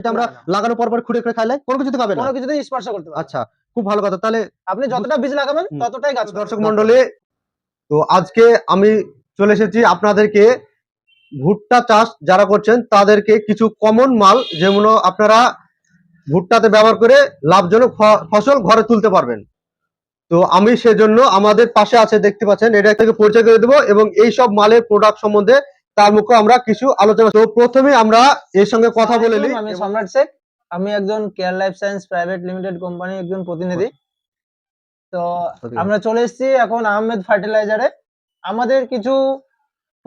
এটা আমরা। লাগানোর পর পর খুঁড়ে খুঁড়ে খাইলে কোনো কিছুতে খাবে না কোনো স্পর্শ করতে পারবে না। আচ্ছা খুব ভালো কথা তাহলে আপনি যতটা বীজ লাগাবেন হুম। ততটাই গাছ দর্শক। মন্ডলী তো আজকে আমি চলে এসেছি আপনাদেরকে ভুট্টা চাষ যারা করছেন তাদেরকে কিছু কমন মাল যেগুলো আপনারা ভুট্টাতে ব্যবহার করে লাভজনক ফ- ফসল ঘরে তুলতে পারবেন তো আমি সেজন্য আমাদের পাশে আছে দেখতে পাচ্ছেন এটা থেকে পরিচয় করে দেবো এবং এই সব মালের প্রোডাক্ট সম্বন্ধে তার মুখে আমরা কিছু আলোচনা তো প্রথমে আমরা এর সঙ্গে কথা বলে নিই। আমি সম্রাট শেখ আমি একজন care life science private limited কোম্পানির একজন প্রতিনিধি। তো আমরা চলে এসেছি এখন আহমেদ ফার্টিলাইজারে। আমাদের কিছু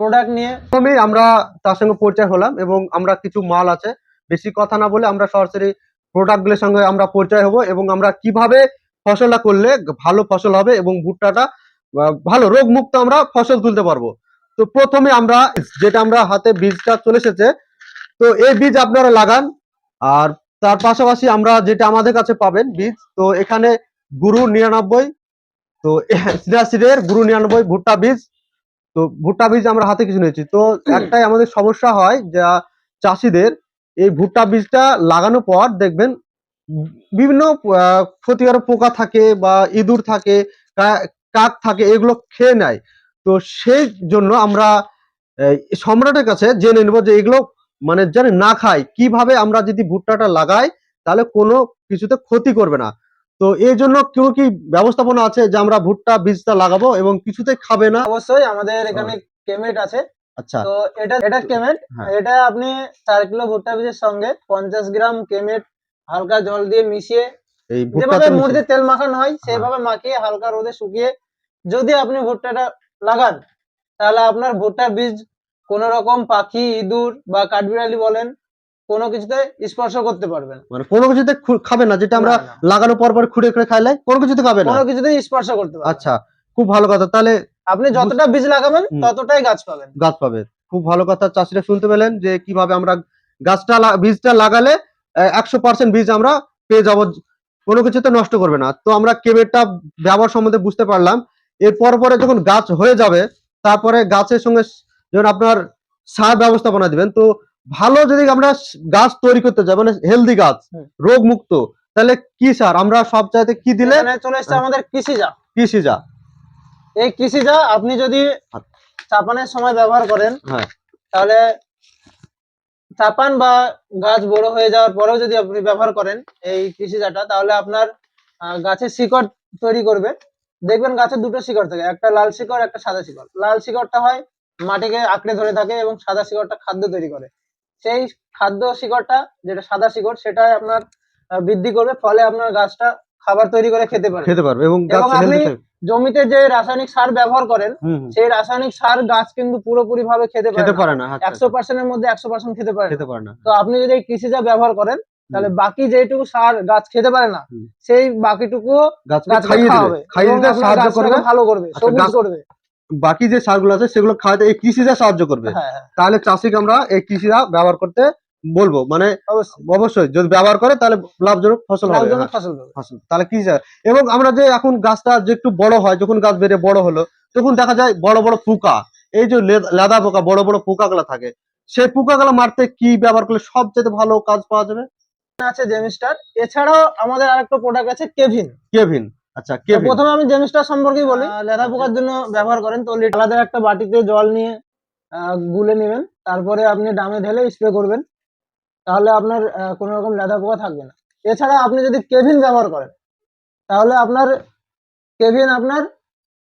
প্রোডাক্ট নিয়ে প্রথমেই আমরা তার সঙ্গে পরিচয় হলাম এবং আমরা কিছু মাল আছে। বেশি কথা না বলে আমরা সরাসরি প্রোডাক্টগুলোর সঙ্গে আমরা পরিচয় হব এবং আমরা কীভাবে ফসলটা করলে ভালো ফসল হবে এবং ভুট্টাটা ভালো রোগ মুক্ত আমরা ফসল তুলতে পারব। তো প্রথমে আমরা, যেটা আমরা হাতে বীজটা চলে এসেছে, তো এই বীজ আপনারা লাগান। আর তার পাশাপাশি আমরা যেটা আমাদের কাছে পাবেন বীজ, তো এখানে গুরু নিরানব্বই, তো সিরাসিরের গুরু নিরানব্বই ভুট্টা বীজ, তো ভুট্টা বীজ আমরা হাতে কিছু নিয়েছি। তো একটাই আমাদের সমস্যা হয় যা চাষিদের, এই ভুট্টা বীজটা লাগানোর পর দেখবেন বিভিন্ন ক্ষতিকারক পোকা থাকে বা ইঁদুর থাকে কাক থাকে, এগুলো খেয়ে নেয়। তো সেই জন্য আমরা সম্রাটের কাছে জেনে নেব যে এগুলো মানে যেন না খায়। কীভাবে আমরা যদি ভুট্টাটা লাগাই তাহলে কোনো কিছুতে ক্ষতি করবে না। তো এই জন্য কেউ কি ব্যবস্থাপনা আছে যে আমরা ভুট্টা বীজটা লাগাবো এবং কিছুতে খাবে না? অবশ্যই আমাদের এখানে কেমেট আছে। আচ্ছা। তো এটা এটা কেমেট। হ্যাঁ। এটা আপনি চার কিলো ভুট্টা বীজের সঙ্গে পঞ্চাশ গ্রাম কেমেট হালকা জল দিয়ে মিশিয়ে যেভাবে মুড়িতে তেল মাখানো হয় হ্যাঁ। সেভাবে মাখিয়ে হালকা রোদে শুকিয়ে যদি আপনি ভুট্টাটা লাগান। তাহলে আপনার ভুট্টার বীজ কোন রকম পাখি ইঁদুর বা কাঠবিড়ালি বলেন কোনো কিছুতে স্পর্শ করতে পারবে না মানে কোনো কিছুতে খাবে না যেটা আমরা না, না। লাগানোর পর পর খুঁড়ে খুঁড়ে খাইলে কোনো কিছুতে খাবে না। কোনো কিছুতেই স্পর্শ করতে পারবে আচ্ছা খুব ভালো কথা। তাহলে আপনি যতটা বীজ লাগাবেন ততটাই গাছ পাবেন। গাছ পাবে খুব ভালো কথা চাষিরা শুনতে পেলেন যে কীভাবে আমরা গাছটা বীজটা লাগালে একশো পার্সেন্ট বীজ আমরা পেয়ে যাব। কোনো কিছুতে নষ্ট করবে না। তো আমরা কেবেরটা ব্যবহার সম্বন্ধে বুঝতে পারলাম। এরপর পরে যখন গাছ হয়ে যাবে তারপরে গাছের সঙ্গে যখন আপনার সার ব্যবস্থাপনা দিবেন তো ভালো যদি আমরা গাছ তৈরি করতে চাই মানে হেলদি গাছ রোগ মুক্ত তাহলে কি সার? আমরা সব চাইতে কি দিলে? চলে এসছে আমাদের কৃষিজা। কৃষি যা এই কৃষিজা আপনি যদি চাপানের সময় ব্যবহার করেন হ্যাঁ। তাহলে চাপান বা গাছ বড় হয়ে যাওয়ার পরেও যদি আপনি ব্যবহার করেন এই কৃষিজাটা তাহলে আপনার গাছের শিকড় তৈরি করবে। দেখবেন গাছের দুটো শিকড় থাকে একটা লাল শিকড় একটা সাদা শিকড় লাল শিকড়টা হয় মাটিকে আঁকড়ে ধরে থাকে এবং সাদা শিকড়টা খাদ্য তৈরি করে সেই খাদ্য শিকড়টা যেটা সাদা শিকড় সেটাই আপনার বৃদ্ধি করবে ফলে আপনার গাছটা খাবার তৈরি করে খেতে পারে খেতে পারবে এবং আপনি জমিতে যে রাসায়নিক সার ব্যবহার করেন। সেই রাসায়নিক সার গাছ কিন্তু পুরোপুরি ভাবে খেতে পারে না। না আচ্ছা, একশো পার্সেন্টের মধ্যে একশো পার্সেন্ট খেতে পারে না। তো আপনি যদি এই কৃষিজা ব্যবহার করেন তাহলে বাকি যেটুকু সার গাছ খেতে পারে না সেই বাকিটুকু গাছকে খাইয়ে দেবে খাইয়ে দিতে সাহায্য করবে। ভালো করবে আচ্ছা, সবুজ করবে। বাকি যে সারগুলো আছে সেগুলো খাওয়াতে এই কৃষিজা সাহায্য করবে। হ্যাঁ হ্যাঁ। তাহলে চাষিকে আমরা এই কৃষিজা ব্যবহার করতে বলব। মানে অবশ্যই। যদি ব্যবহার করে তাহলে লাভজনক ফসল হবে। ফসল তাহলে কৃষি এবং আমরা যে এখন গাছটা যে একটু বড় হয় যখন গাছ বেড়ে বড় হলো তখন দেখা যায় বড় বড় পোকা এই যে লেদা পোকা বড় বড় পোকাগুলো থাকে। সেই পোকাগুলো মারতে কি ব্যবহার করলে সবচেয়ে ভালো কাজ পাওয়া যাবে? আছে জেমিস্টার এছাড়াও আমাদের আরেকটা প্রোডাক্ট আছে কেভিন কেভিন আচ্ছা কেভিন প্রথমে আমি জেমিস্টার সম্পর্কে বলি। লেদা পোকার জন্য ব্যবহার করেন। তো আলাদা একটা বাটিতে জল নিয়ে গুলে নেবেন। তারপরে আপনি ডামে ঢেলে স্প্রে করবেন। তাহলে আপনার কোনো রকম লেদা পোকা থাকবে না। এছাড়া আপনি যদি কেভিন ব্যবহার করেন তাহলে আপনার কেভিন আপনার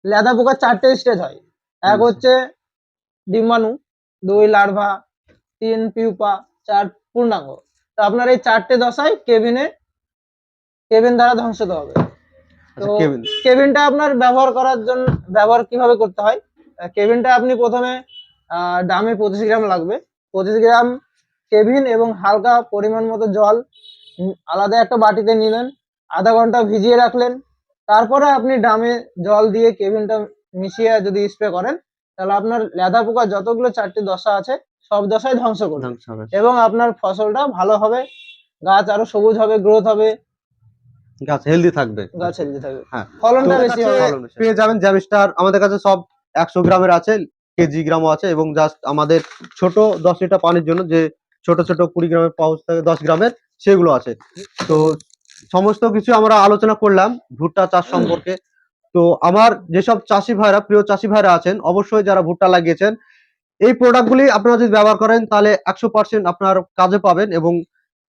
লেদা পোকার চারটে স্টেজ হয়। এক হচ্ছে ডিম্বাণু দুই লার্ভা তিন পিউপা চার পূর্ণাঙ্গ। তো আপনার এই চারটে দশায় কেবিনে কেবিন দ্বারা ধ্বংসিত হবে। আচ্ছা তো- কেবিনটা আপনার ব্যবহার করার জন্য ব্যবহার কীভাবে করতে হয়? কেবিনটা আপনি প্রথমে ডামে পঁচিশ গ্রাম লাগবে। পঁচিশ গ্রাম কেবিন এবং হালকা পরিমাণ মতো জল আলাদা একটা বাটিতে নিলেন আধা ঘণ্টা ভিজিয়ে রাখলেন। তারপরে আপনি ডামে জল দিয়ে কেবিনটা মিশিয়ে যদি স্প্রে করেন তাহলে আপনার লেদা পোকা যতগুলো চারটি দশা আছে সব দশাই ধ্বংস করবে। ধ্বংস হবে। এবং আপনার ফসলটা ভালো হবে গাছ আরও সবুজ হবে গ্রোথ হবে। গাছ হেলদি থাকবে। গাছ হেলদি থাকবে। হ্যাঁ। ফলনটা বেশি হবে। পেয়ে যাবেন জ্যামিস্টার আমাদের কাছে সব একশো গ্রামের আছে কেজি গ্রামও আছে এবং জাস্ট আমাদের ছোট দশ লিটার পানির জন্য যে ছোট ছোট কুড়ি গ্রামের পাউচ থাকে দশ গ্রামের সেগুলো আছে। তো সমস্ত কিছু আমরা আলোচনা করলাম ভুট্টা চাষ সম্পর্কে। তো আমার যেসব চাষি ভাইরা প্রিয় চাষি ভাইরা আছেন অবশ্যই যারা ভুট্টা লাগিয়েছেন এই প্রোডাক্টগুলি আপনারা যদি ব্যবহার করেন তাহলে একশো পার্সেন্ট আপনার কাজে পাবেন এবং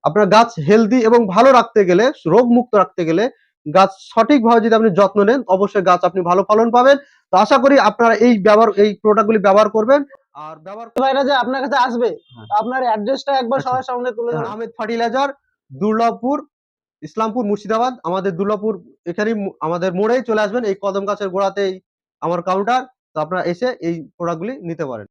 আপনার গাছ হেলদি এবং ভালো রাখতে গেলে রোগ মুক্ত রাখতে গেলে গাছ সঠিকভাবে যদি আপনি যত্ন নেন অবশ্যই গাছ আপনি ভালো ফলন পাবেন তো আশা করি আপনারা এই ব্যবহার এই প্রোডাক্টগুলি ব্যবহার করবেন আর ব্যবহার ভাইরা যে আপনার কাছে আসবে হ্যাঁ। আপনার অ্যাড্রেসটা একবার আচ্ছা। সবার সামনে তুলে ধরুন আহমেদ ফার্টিলাইজার দুর্লভপুর ইসলামপুর মুর্শিদাবাদ, আমাদের দুর্গাপুর এখানেই আমাদের মোড়েই চলে আসবেন। এই কদম গাছের গোড়াতেই আমার কাউন্টার তো আপনারা এসে এই প্রোডাক্টগুলি নিতে পারেন।